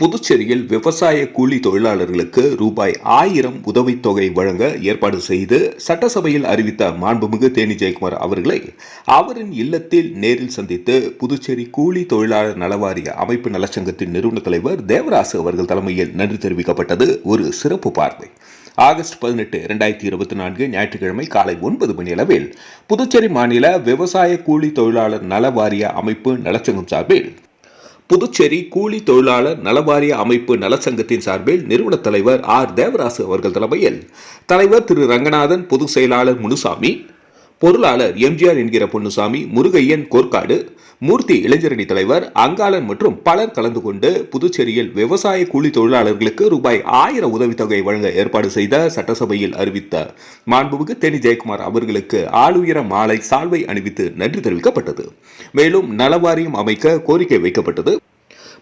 புதுச்சேரியில் விவசாய கூலி தொழிலாளர்களுக்கு ரூபாய் ஆயிரம் உதவித்தொகை வழங்க ஏற்பாடு செய்து சட்டசபையில் அறிவித்த மாண்புமிகு தேனி ஜெயக்குமார் அவர்களை அவரின் இல்லத்தில் நேரில் சந்தித்து புதுச்சேரி கூலி தொழிலாளர் நலவாரிய அமைப்பு நலச்சங்கத்தின் நிறுவன தலைவர் தேவராசு அவர்கள் தலைமையில் நன்றி தெரிவிக்கப்பட்டது. ஒரு சிறப்பு பார்வை. ஆகஸ்ட் பதினெட்டு இரண்டாயிரத்தி இருபத்தி நான்கு ஞாயிற்றுக்கிழமை காலை ஒன்பது மணி அளவில் புதுச்சேரி மாநில விவசாய கூலி தொழிலாளர் நல வாரிய அமைப்பு நலச்சங்கம் சார்பில் புதுச்சேரி கூலி தொழிலாளர் நலவாரிய அமைப்பு நலச்சங்கத்தின் சார்பில் நிறுவன தலைவர் ஆர். தேவராசு அவர்கள் தலைமையில் தலைவர் திரு. ரங்கநாதன் பொதுச் செயலாளர் முனுசாமி பொருளாளர் எம்ஜிஆர் என்கிற பொன்னுசாமி முருகையன் கோர்க்காடு மூர்த்தி இளைஞரணி தலைவர் அங்காளன் மற்றும் பலர் கலந்து கொண்டு புதுச்சேரியில் விவசாய கூலி தொழிலாளர்களுக்கு ரூபாய் ஆயிரம் உதவித்தொகை வழங்க ஏற்பாடு செய்த சட்டசபையில் அறிவித்த மாண்புமிகு தேனி ஜெயக்குமார் அவர்களுக்கு ஆளுயர மாலை சால்வை அணிவித்து நன்றி தெரிவிக்கப்பட்டது. மேலும் நலவாரியம் அமைக்க கோரிக்கை வைக்கப்பட்டது.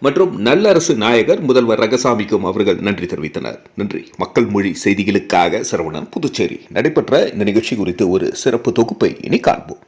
மற்றும் நல்லரசு நாயகர் முதல்வர் ரங்கசாமிக்கும் அவர்கள் நன்றி தெரிவித்தனர். நன்றி. மக்கள் மொழி செய்திகளுக்காக சரவணன் புதுச்சேரி. நடைபெற்ற இந்த நிகழ்ச்சி குறித்து ஒரு சிறப்பு தொகுப்பை இனி காண்போம்.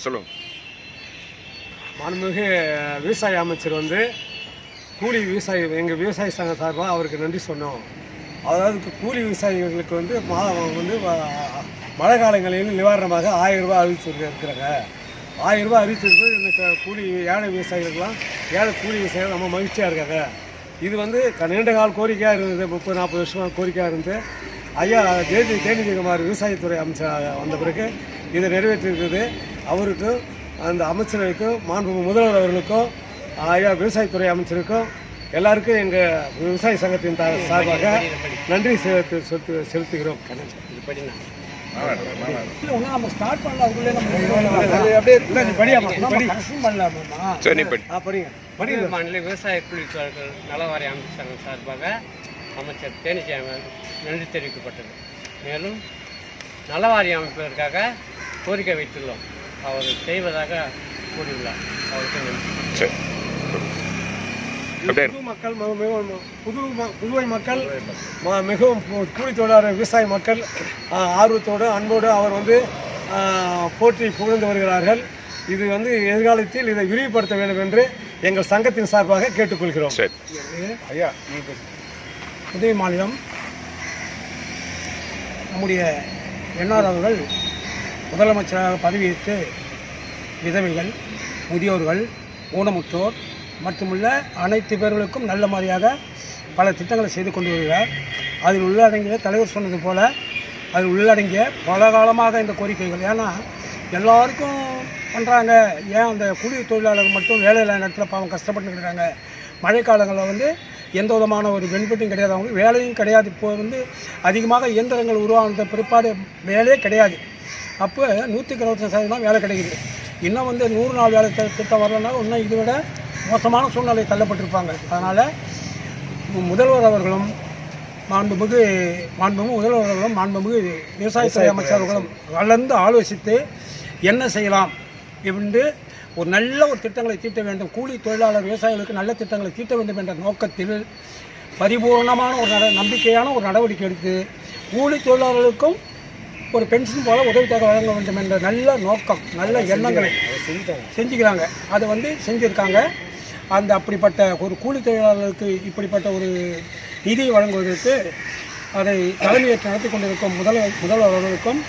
சொல்லுங்க. மாண்புமிகு விவசாய அமைச்சர் வந்து கூலி விவசாயி எங்கள் விவசாய சங்க சார்பாக அவருக்கு நன்றி சொன்னோம். அதாவது கூலி விவசாயிகளுக்கு வந்து மா வந்து மழை காலங்களில் நிவாரணமாக ஆயிரம் ரூபாய் அறிவிச்சிருக்க இருக்கிறாங்க ஆயிரம் ரூபாய் அறிவிச்சிருக்கு இந்த கூலி ஏழை விவசாயிகளுக்கெல்லாம் ஏழை கூலி விவசாயிகள் ரொம்ப மகிழ்ச்சியாக இருக்காங்க. இது வந்து க- நீண்ட கால கோரிக்கையாக இருந்தது முப்பது நாற்பது வருஷமாக கோரிக்கையாக இருந்து. ஐயா தேதி தேனி விவசாயத்துறை அமைச்சராக வந்த பிறகு இதை நிறைவேற்றிருக்குது அவருக்கும் அந்த அமைச்சர்களுக்கும் மாண்பு முதல்வர் அவர்களுக்கும் ஐயா விவசாயத்துறை அமைச்சருக்கும் எல்லாருக்கும் எங்கள் விவசாய சங்கத்தின் த- சார்பாக நன்றி செலுத்து செலுத்து செலுத்துகிறோம். நம்ம ஸ்டார்ட் பண்ணலாமா மாநில விவசாய தொழிற்சாலைகள் நலவாரிய அமைச்சர் சார்பாக அமைச்சர் தேனிசாமி நன்றி தெரிவிக்கப்பட்டது. மேலும் நலவாரிய அமைப்பதற்காக கோரிக்கை வைத்துள்ளோம். அவர் செய்வதாக கூறியுள்ளார். அவருக்கு மக்கள் புது ம- புதுவை மக்கள் மிகவும் கூலி தொழிலாளர் விவசாய மக்கள் ஆர்வத்தோடு அன்போடு அவர் வந்து போற்றி புகழ்ந்து வருகிறார்கள். இது வந்து எதிர்காலத்தில் இதை விரிவுபடுத்த வேண்டும் என்று எங்கள் சங்கத்தின் சார்பாக கேட்டுக்கொள்கிறோம். சரி. ஐயா புதுவை மாநிலம் நம்முடைய என்ஆர் அவர்கள் முதலமைச்சராக பதவியேற்று விதவைகள் முதியோர்கள் ஊனமுற்றோர் மட்டுமல்ல அனைத்து பேர்களுக்கும் நல்ல மாதிரியாக பல திட்டங்களை செய்து கொண்டு வருகிறார். அதில் உள்ளடங்கிய தலைவர் சொன்னது போல் அதில் உள்ளடங்கிய பல காலமாக இந்த கோரிக்கைகள். ஏன்னா எல்லாருக்கும் பண்ணுறாங்க ஏன் அந்த கூலி தொழிலாளர்கள் மட்டும் வேலை இல்லாத நேரத்தில் பாவம் கஷ்டப்பட்டு இருக்காங்க? மழைக்காலங்களில் வந்து எந்த விதமான ஒரு பெனிஃபிட்டும் கிடையாது. அவங்களுக்கு வேலையும் கிடையாது. இப்போ வந்து அதிகமாக இயந்திரங்கள் உருவானத பிற்பாடு வேலையே கிடையாது. அப்போ நூற்றுக்கு இருபத்தி சதவீதம் தான் வேலை கிடைக்குது. இன்னும் வந்து நூறு நாள் வேலை திட்டம் வரலன்னா இன்னும் இதை விட மோசமான சூழ்நிலை தள்ளப்பட்டிருப்பாங்க. அதனால் முதல்வர் அவர்களும் மாண்புமிகு மாண்புமிகு முதல்வர் அவர்களும் மாண்புமிகு விவசாயத்துறை அமைச்சர் அவர்களும் கலந்து ஆலோசித்து என்ன செய்யலாம் என்று ஒரு நல்ல ஒரு திட்டங்களை தீட்ட வேண்டும். கூலி தொழிலாளர் விவசாயிகளுக்கு நல்ல திட்டங்களை தீட்ட வேண்டும் என்ற நோக்கத்தில் பரிபூர்ணமான ஒரு நட நம்பிக்கையான ஒரு நடவடிக்கை எடுத்து கூலி தொழிலாளர்களுக்கும் ஒரு பென்ஷன் போல உதவித்தொகை வழங்க வேண்டும் என்ற நல்ல நோக்கம் நல்ல எண்ணங்களை செஞ்சுக்கிறாங்க. அதை வந்து செஞ்சுருக்காங்க. அந்த அப்படிப்பட்ட ஒரு கூலி தொழிலாளர்களுக்கு இப்படிப்பட்ட ஒரு நிதி வழங்குவதற்கு அதை தலைமையேற்று நடத்தி கொண்டிருக்கும் முதல்வர் முதல்வர் அவர்களுக்கும்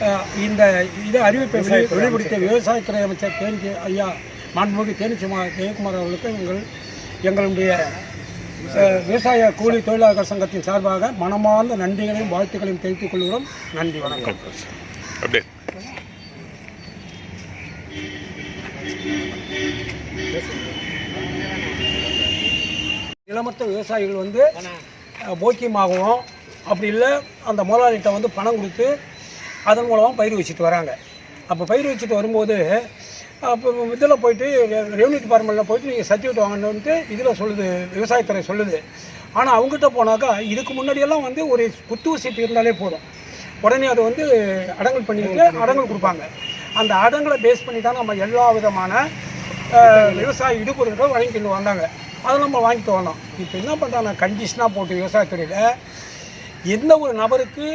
அஹ், இந்த இதை அறிவிப்பை வெளி- வெளிப்படுத்திய விவசாயத்துறை அமைச்சர் தேனி ஐயா மாண்புமிகு தேனிச்சுமா ஜெயக்குமார் அவர்களுக்கு எங்கள் எங்களுடைய விவசாய கூலி தொழிலாளர்கள் சங்கத்தின் சார்பாக மனமார்ந்த நன்றிகளையும் வாழ்த்துக்களையும் தெரிவித்துக் கொள்கிறோம். நன்றி வணக்கம். அப்படியே. நிலமற்ற விவசாயிகள் வந்து போக்கியமாகவும் அப்படி இல்லை அந்த முதலாளிகிட்ட வந்து பணம் கொடுத்து அதன் மூலமாக பயிர் வச்சுட்டு வராங்க. அப்போ பயிர் வச்சுட்டு வரும்போது அப்போ இதில் போயிட்டு ரெவன்யூ டிபார்ட்மெண்ட்டில் போயிட்டு நீங்கள் சர்டிஃபிகேட் வாங்கணுன்ட்டு இதில் சொல்லுது விவசாயத்துறை சொல்லுது. ஆனால் அவங்ககிட்ட போனாக்கா இதுக்கு முன்னாடியெல்லாம் வந்து ஒரு புத்தூர் சீட்டு இருந்தாலே போதும். உடனே அதை வந்து அடங்கல் பண்ணிட்டு அடங்கல் கொடுப்பாங்க. அந்த அடங்கலை பேஸ் பண்ணி தான் நம்ம எல்லா விதமான விவசாய இடுபொருட்கள் வாங்கிட்டு வந்தாங்க. அதை நம்ம வாங்கிட்டு வந்தோம். இப்போ என்ன பண்ணுறாங்க கண்டிஷனாக போட்டு விவசாயத்துறையில் எந்த ஒரு நபருக்கு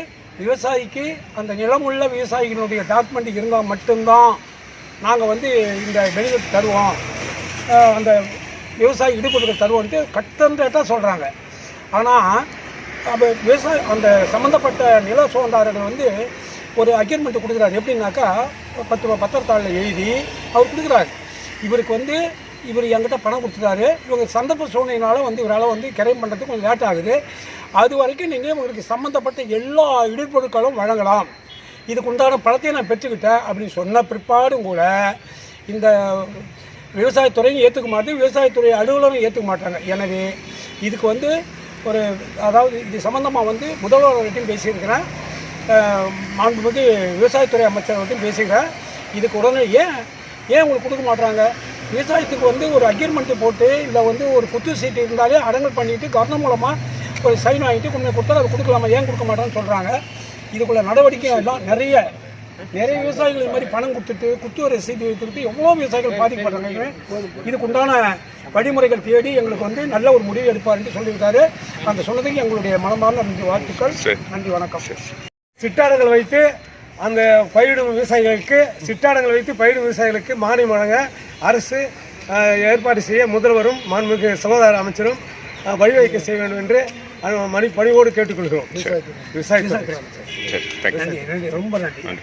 விவசாயிக்கு அந்த நிலமுள்ள விவசாயிகளுடைய டாக்குமெண்ட் இருந்தால் மட்டும்தான் நாங்கள் வந்து இந்த பெனிஃபிட் தருவோம். அந்த விவசாயி இடுபொருட்கள் தருவோன்ட்டு கட்டன் சொல்கிறாங்க ஆனால் அப்போ விவசாய அந்த சம்மந்தப்பட்ட நில சுதந்தாரர்கள் வந்து ஒரு அக்ரிமெண்ட் கொடுக்குறாரு. எப்படின்னாக்கா பத்து பத்திரத்தாளில் எழுதி அவர் கொடுக்குறாரு. இவருக்கு வந்து இவர் என்கிட்ட பணம் கொடுத்துட்டாரு. இவங்க சந்தர்ப்ப சூழ்நிலையினால வந்து இவரால் வந்து கிரைம் பண்ணுறதுக்கு கொஞ்சம் லேட் ஆகுது. அது வரைக்கும் நீங்கள் உங்களுக்கு சம்மந்தப்பட்ட எல்லா இடுபொருட்களும் வழங்கலாம். இதுக்கு உண்டான பணத்தை நான் பெற்றுக்கிட்டேன் அப்படின்னு சொன்ன பிற்பாடும் கூட இந்த விவசாயத்துறையும் ஏற்றுக்க மாட்டேன் விவசாயத்துறை அலுவலரும் ஏற்றுக்க மாட்டாங்க. எனவே இதுக்கு வந்து ஒரு அதாவது இது சம்மந்தமாக வந்து முதல்வர்கிட்டையும் பேசியிருக்கிறேன். மாண்புமிகு விவசாயத்துறை அமைச்சர்கிட்டையும் பேசிக்கிறேன் இதுக்கு உடனே ஏன் ஏன் உங்களுக்கு கொடுக்க மாட்டாங்க விவசாயத்துக்கு வந்து ஒரு அக்ரிமெண்ட்டு போட்டு இல்லை வந்து ஒரு குத்து சீட்டு இருந்தாலே அடங்கல் பண்ணிவிட்டு கவர்னர் மூலமாக ஒரு சைன் வாங்கிட்டு கொஞ்சம் கொடுத்தா அதை கொடுக்கலாமா? ஏன் கொடுக்க மாட்டேன்னு சொல்கிறாங்க இதுக்குள்ள நடவடிக்கை எல்லாம் நிறைய நிறைய விவசாயிகள் இது மாதிரி பணம் கொடுத்துட்டு குத்து ரசீது வைத்துக்கிட்டு எவ்வளோ விவசாயிகள் பாதிக்கப்படுறாங்க இதுக்கு உண்டான வழிமுறைகள் தேடி எங்களுக்கு வந்து நல்ல ஒரு முடிவு எடுப்பாருன்னு சொல்லியிருக்காரு. அந்த சொன்னதுக்கு எங்களுடைய மனமார்ந்த நன்றி வாழ்த்துக்கள். நன்றி வணக்கம். சிட்டாடங்கள் வைத்து அந்த பயிரிடும் விவசாயிகளுக்கு சிட்டாடங்கள் வைத்து பயிரிடும் விவசாயிகளுக்கு மானியம் வழங்க அரசு ஏற்பாடு செய்ய முதல்வரும் மாண்புமிகு சகோதர அமைச்சரும் வழிவகுக்க செய்ய வேண்டும் என்று மணி பணிவோடு கேட்டுக்கொள்கிறோம். விவசாயத்துறை ரொம்ப நன்றி.